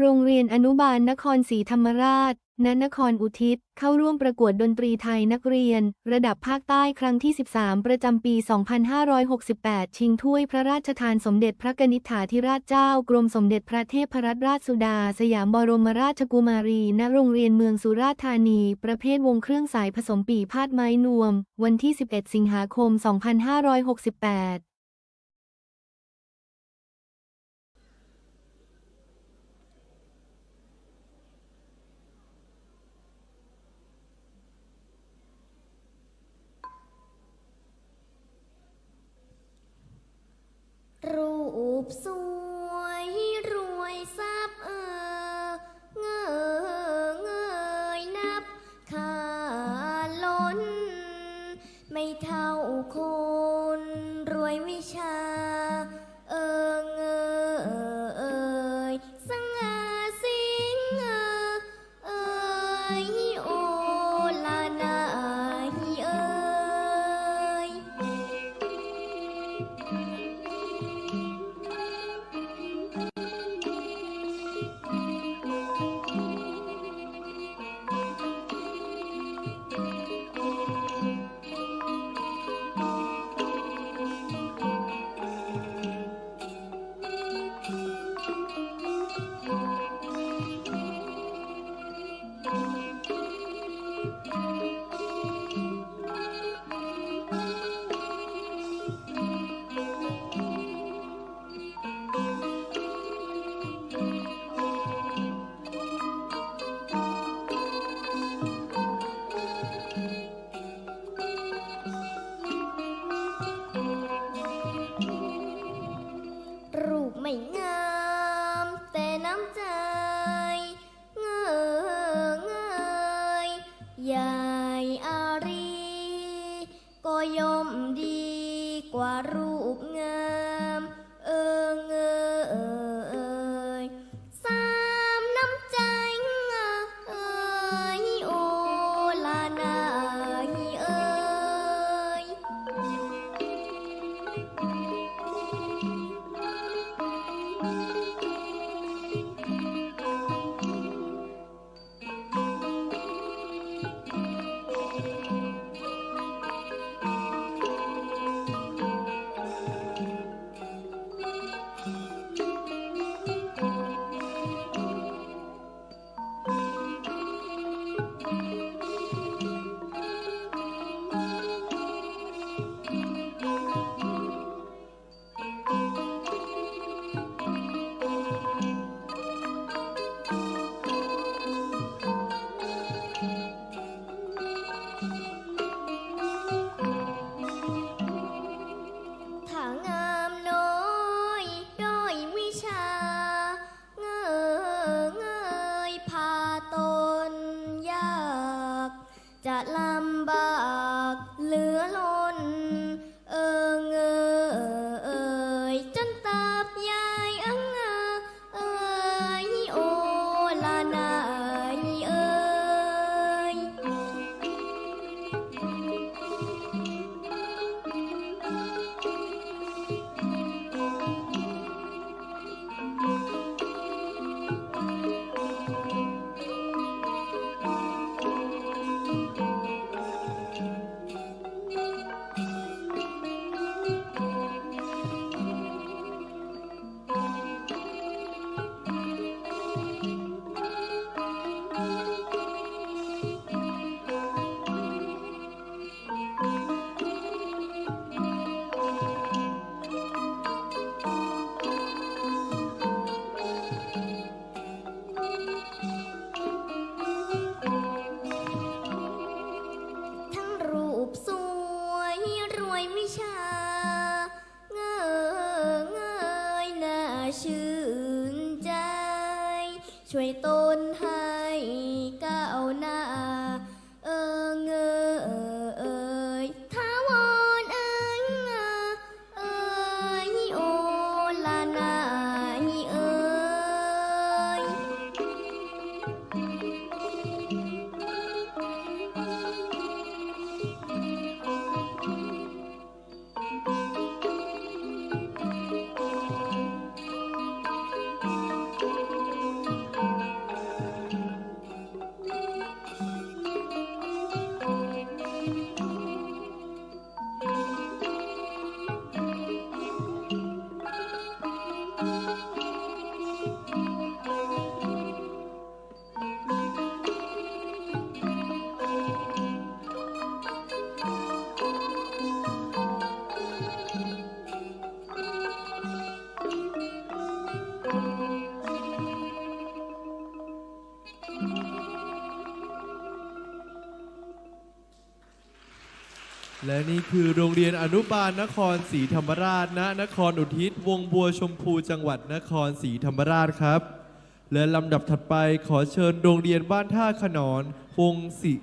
โรงเรียนอนุบาลนครศรีธรรมราช ณ นครอุทิศ เข้าร่วมประกวดดนตรีไทยนักเรียน ระดับภาคใต้ครั้งที่ 13 ประจำปี 2568 ชิงถ้วยพระราชทานสมเด็จพระกนิษฐาธิราชเจ้า กรมสมเด็จพระเทพรัตนราชสุดา สยามบรมราชกุมารี ณ โรงเรียนเมืองสุราษฎร์ธานี ประเภทวงเครื่องสายผสมปีพาดไม้นวม วันที่ 11 สิงหาคม 2568 รู ปสวยรวยทรัพย์เออเงอเงยนับค่าล้น ไม่เท่าคน รวยวิชา ยยายอารีก็ย่อมดีกว่ารูปงาม วยวิชา เงยเงยน่าชื่นใจ ช่วยตนให้ และนี่คือโรงเรียนอนุบาลนครศรีธรรมราชณนครอุทิศวงบัวชมพูจังหวัดนครศรีธรรมราชครับ และลำดับถัดไปขอเชิญโรงเรียนบ้านท่าขนอนวงศิ